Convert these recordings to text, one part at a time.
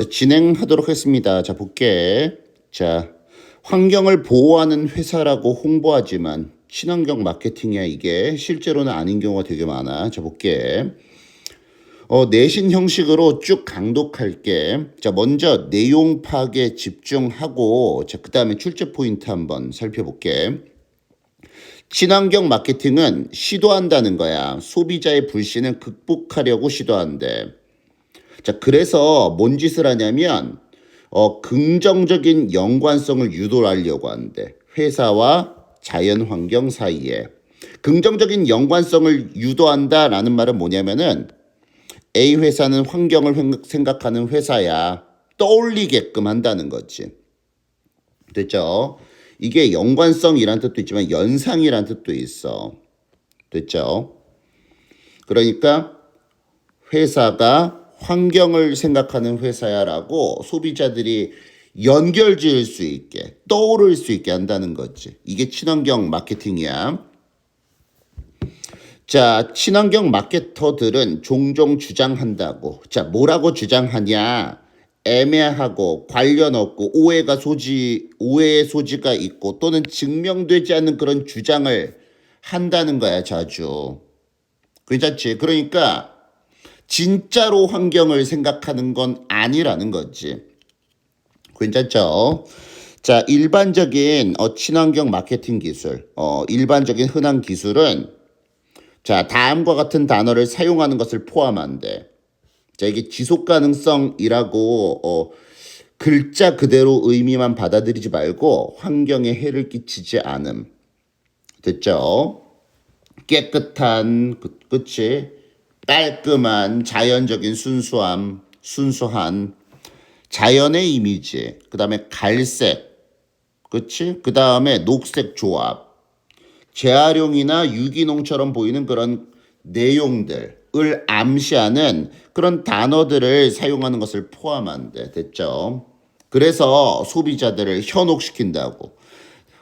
자, 진행하도록 하겠습니다. 자, 볼게. 자, 환경을 보호하는 회사라고 홍보하지만 친환경 마케팅이야 이게 실제로는 아닌 경우가 되게 많아. 자, 볼게. 어, 내신 형식으로 쭉 강독할게. 자, 먼저 내용 파악에 집중하고, 자, 그 다음에 출제 포인트 한번 살펴볼게. 친환경 마케팅은 시도한다는 거야. 소비자의 불신을 극복하려고 시도한대. 자, 그래서 뭔 짓을 하냐면, 어, 긍정적인 연관성을 유도하려고 한대. 회사와 자연 환경 사이에. 긍정적인 연관성을 유도한다라는 말은 뭐냐면은, A 회사는 환경을 생- 생각하는 회사야. 떠올리게끔 한다는 거지. 됐죠? 이게 연관성이란 뜻도 있지만 연상이란 뜻도 있어. 됐죠? 그러니까 회사가 환경을 생각하는 회사야라고 소비자들이 연결 지을 수 있게 떠오를 수 있게 한다는 거지. 이게 친환경 마케팅이야. 자, 친환경 마케터들은 종종 주장한다고. 자, 뭐라고 주장하냐? 애매하고 관련 없고 오해가 소지 오해의 소지가 있고 또는 증명되지 않는 그런 주장을 한다는 거야, 자주. 괜찮지? 그러니까 진짜로 환경을 생각하는 건 아니라는 거지. 괜찮죠? 자, 일반적인 어, 친환경 마케팅 기술, 어, 일반적인 흔한 기술은 자, 다음과 같은 단어를 사용하는 것을 포함한대. 자, 이게 지속 가능성이라고 어, 글자 그대로 의미만 받아들이지 말고 환경에 해를 끼치지 않음. 됐죠? 깨끗한, 그, 그치? 깔끔한, 자연적인 순수함, 순수한, 자연의 이미지, 그 다음에 갈색, 그치? 그 다음에 녹색 조합, 재활용이나 유기농처럼 보이는 그런 내용들을 암시하는 그런 단어들을 사용하는 것을 포함한대. 됐죠? 그래서 소비자들을 현혹시킨다고.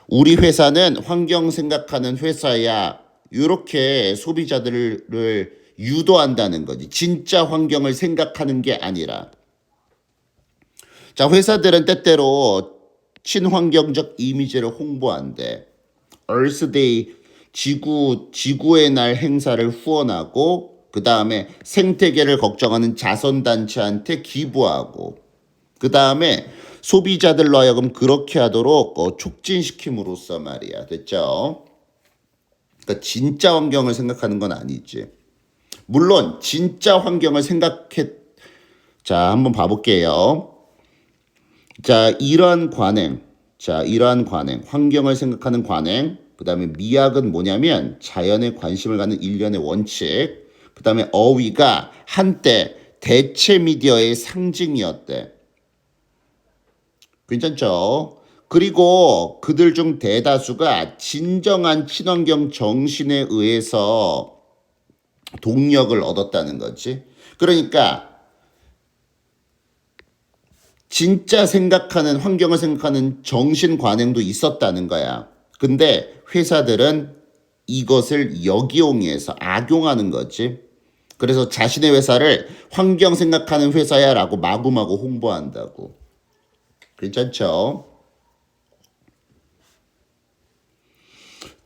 우리 회사는 환경 생각하는 회사야. 이렇게 소비자들을 유도한다는 거지. 진짜 환경을 생각하는 게 아니라. 자, 회사들은 때때로 친환경적 이미지를 홍보한대. 얼스데이 지구 지구의 날 행사를 후원하고 그 다음에 생태계를 걱정하는 자선 단체한테 기부하고 그 다음에 소비자들로 하여금 그렇게 하도록 어, 촉진시킴으로써 말이야 됐죠? 그러니까 진짜 환경을 생각하는 건 아니지. 물론 진짜 환경을 생각해 자 한번 봐볼게요. 자 이러한 관행 자, 이러한 관행, 환경을 생각하는 관행, 그 다음에 미학은 뭐냐면 자연에 관심을 갖는 일련의 원칙, 그 다음에 어휘가 한때 대체 미디어의 상징이었대. 괜찮죠? 그리고 그들 중 대다수가 진정한 친환경 정신에 의해서 동력을 얻었다는 거지. 그러니까 진짜 생각하는 환경을 생각하는 정신 관행도 있었다는 거야. 근데 회사들은 이것을 역이용해서 악용하는 거지. 그래서 자신의 회사를 환경 생각하는 회사야라고 마구마구 홍보한다고. 괜찮죠?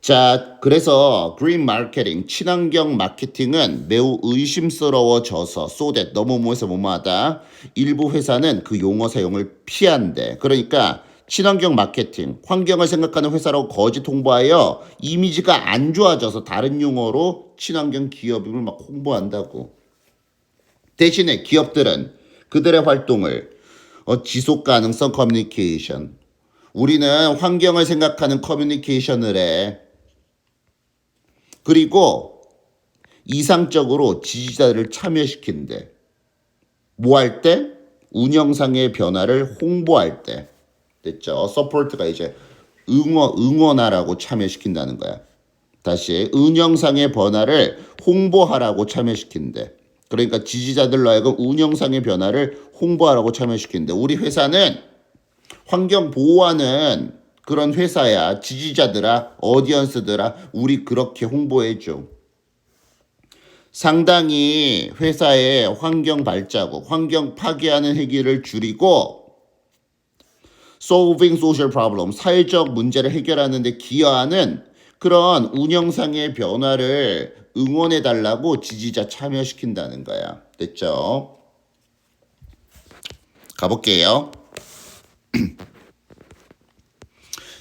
자, 그래서 그린 마케팅, 친환경 마케팅은 매우 의심스러워져서 쏘댓 너무 뭐해서 뭐뭐하다. 일부 회사는 그 용어 사용을 피한대. 그러니까 친환경 마케팅, 환경을 생각하는 회사라고 거짓 홍보하여 이미지가 안 좋아져서 다른 용어로 친환경 기업임을 막 홍보한다고. 대신에 기업들은 그들의 활동을 어, 지속 가능성 커뮤니케이션. 우리는 환경을 생각하는 커뮤니케이션을 해. 그리고 이상적으로 지지자들을 참여시킨대. 뭐 할 때? 운영상의 변화를 홍보할 때. 됐죠? 서포트가 이제 응원, 응원하라고 참여시킨다는 거야. 다시 운영상의 변화를 홍보하라고 참여시킨대. 그러니까 지지자들로 하여금 운영상의 변화를 홍보하라고 참여시킨대. 우리 회사는 환경 보호하는 그런 회사야. 지지자들아, 어디언스들아, 우리 그렇게 홍보해줘. 상당히 회사의 환경 발자국, 환경 파괴하는 행위를 줄이고 solving social problem, 사회적 문제를 해결하는 데 기여하는 그런 운영상의 변화를 응원해 달라고 지지자 참여시킨다는 거야. 됐죠? 가볼게요.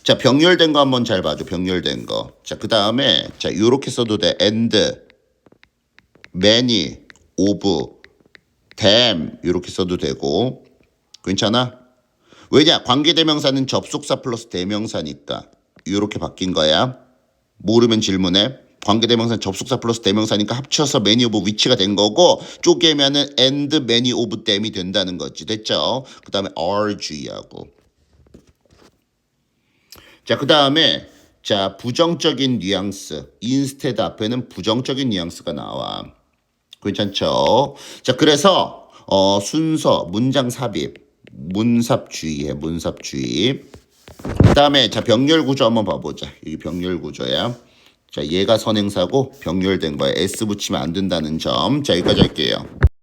자, 병렬된 거 한번 잘 봐줘. 병렬된 거. 자, 그 다음에 자, 요렇게 써도 돼. and, many, of, them 요렇게 써도 되고 괜찮아? 왜냐? 관계대명사는 접속사 플러스 대명사니까 요렇게 바뀐 거야. 모르면 질문해. 관계대명사는 접속사 플러스 대명사니까 합쳐서 many of 위치가 된 거고 쪼개면은 and many of them이 된다는 거지. 됐죠? 그 다음에 주의하고 자, 그 다음에 자 부정적인 뉘앙스 instead 앞에는 부정적인 뉘앙스가 나와. 괜찮죠? 자, 그래서 어, 순서 문장 삽입 문삽 주의해 문삽 주의. 그 다음에 자 병렬 구조 한번 봐보자. 여기 병렬 구조야. 자, 얘가 선행사고 병렬된 거야. s 붙이면 안 된다는 점. 자, 여기까지 할게요.